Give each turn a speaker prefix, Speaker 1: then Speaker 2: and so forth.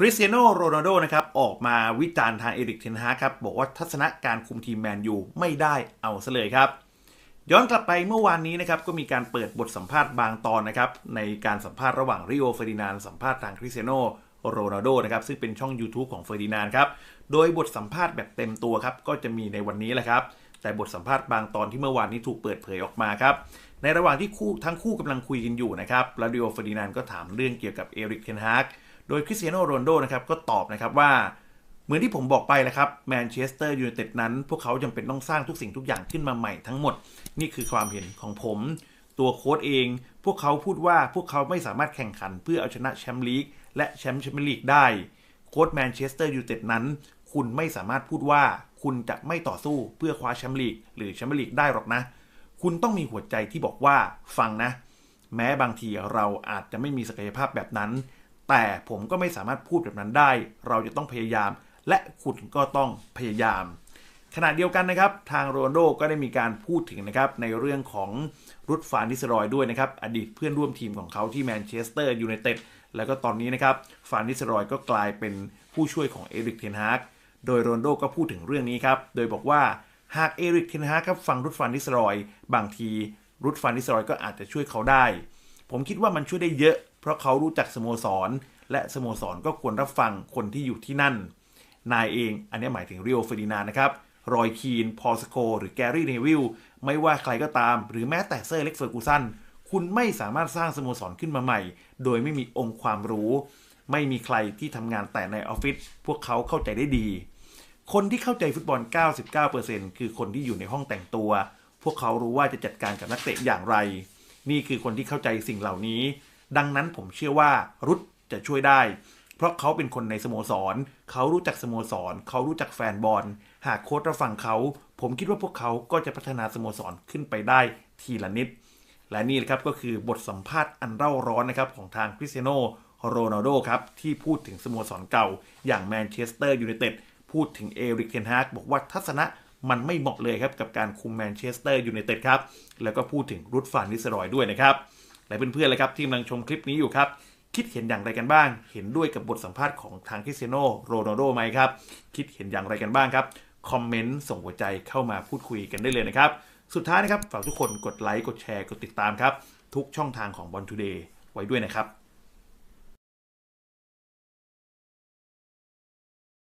Speaker 1: คริสเตียโนโรนัลโดนะครับออกมาวิจารณ์ทางเอริกเทนฮาครับบอกว่าทัศนะการคุมทีมแมนยูไม่ได้เอาซะเลยครับ ย้อนกลับไปเมื่อวานนี้นะครับก็มีการเปิดบทสัมภาษณ์บางตอนนะครับในการสัมภาษณ์ระหว่างริโอเฟอร์ดินานด์สัมภาษณ์ทางคริสเตียโนโรนัลโดนะครับซึ่งเป็นช่อง YouTube ของเฟอร์ดินานด์ครับโดยบทสัมภาษณ์แบบเต็มตัวครับก็จะมีในวันนี้แหละครับแต่บทสัมภาษณ์บางตอนที่เมื่อวานนี้ถูกเปิดเผยออกมาครับในระหว่างที่คู่ทั้งคู่กำลังคุยกันอยู่นะครับแล้วริโอเฟอร์ดินานก็ถามเรื่องเกี่ยวกับเอริกเทนฮาก โดยคริสเตียโนโรนโดนะครับก็ตอบนะครับว่า เหมือนที่ผมบอกไปแหละครับแมนเชสเตอร์ยูไนเต็ดนั้น พวกเขาจำเป็นต้องสร้างทุกสิ่งทุกอย่างขึ้นมาใหม่ทั้งหมด นี่คือความเห็นของผม ตัวโค้ดเอง พวกเขาพูดว่าพวกเขาไม่สามารถแข่งขัน เพื่อเอาชนะแชมป์ลีกและแชมป์แชมเปี้ยนลีกได้โค้ดแมนเชสเตอร์ยูไนเต็ดนั้น คุณไม่สามารถพูดว่าคุณจะไม่ต่อสู้เพื่อคว้าแชมป์ลีกหรือแชมเปี้ยนลีกได้หรอกนะ คุณต้องมีหัวใจที่บอกว่าฟังนะ แม้บางทีเราอาจจะไม่มีศักยภาพแบบนั้น แต่ผมก็ไม่สามารถพูดแบบนั้นได้ เราจะต้องพยายาม และคุณก็ต้องพยายาม ขณะเดียวกันนะครับ ทางโรนโดก็ได้มีการพูดถึงนะครับ ในเรื่องของรุดฟานนิสรอยด้วยนะครับ อดีตเพื่อนร่วมทีมของเขาที่แมนเชสเตอร์ยูไนเต็ดแล้วก็ตอนนี้นะครับฟานนิสรอยก็กลายเป็นผู้ช่วยของเอริกเทนฮากโดยโรนโดก็พูดถึงเรื่องนี้ครับ โดยบอกว่าหากเอริกเทนฮากครับฟังรุดฟานนิสรอย บางทีรุดฟานนิสรอยก็อาจจะช่วยเขาได้ ผมคิดว่ามันช่วยได้เยอะ เพราะเขารู้จักสโมสร และสโมสรก็ควรรับฟังคนที่อยู่ที่นั่น นายเองอันนี้หมายถึงเรียวเฟอร์ดินานนะครับรอยคีน พอลสโค หรือแกรี่เนวิลไม่ว่าใครก็ตาม หรือแม้แต่เซอร์เล็กเฟอร์กูสันคุณไม่สามารถสร้างสโมสรขึ้นมาใหม่ โดยไม่มีองค์ความรู้ ไม่มีใครที่ทำงานแต่ในออฟฟิศพวกเขาเข้าใจได้ดี คนที่เข้าใจฟุตบอล 99%คือคนที่อยู่ในห้องแต่งตัว พวกเขารู้ว่าจะจัดการกับนักเตะอย่างไร นี่คือคนที่เข้าใจสิ่งเหล่านี้ ดังนั้นผมเชื่อว่ารุดจะช่วยได้ เพราะเขาเป็นคนในสโมสร เขารู้จักสโมสร เขารู้จักแฟนบอล หากโค้ชรับฟังเขา ผมคิดว่าพวกเขาก็จะพัฒนาสโมสรขึ้นไปได้ทีละนิด และนี่แหละครับก็คือบทสัมภาษณ์อันเร่าร้อนนะครับของทางคริสเตียโนโรนัลโดครับ ที่พูดถึงสโมสรเก่า อย่างแมนเชสเตอร์ยูไนเต็ดพูดถึงเอริกเทนฮากบอกว่าทัศนะมันไม่เหมาะเลยครับ กับการคุมแมนเชสเตอร์ยูไนเต็ดครับ แล้วก็พูดถึงรุดฟานนิสรอยด้วยนะครับ และเพื่อนๆเลยครับที่กำลังชมคลิปนี้อยู่ครับ คิดเห็นอย่างไรกันบ้าง เห็นด้วยกับบทสัมภาษณ์ของทางคริสเตียโนโรนัลโดไหมครับ คิดเห็นอย่างไรกันบ้างครับ คอมเมนต์ส่งหัวใจเข้ามาพูดคุยกันได้เลยนะครับ สุดท้ายนะครับฝากทุกคนกดไลค์กดแชร์กดติดตามครับทุกช่องทางของบอลทูเดย์ไว้ด้วยนะครับ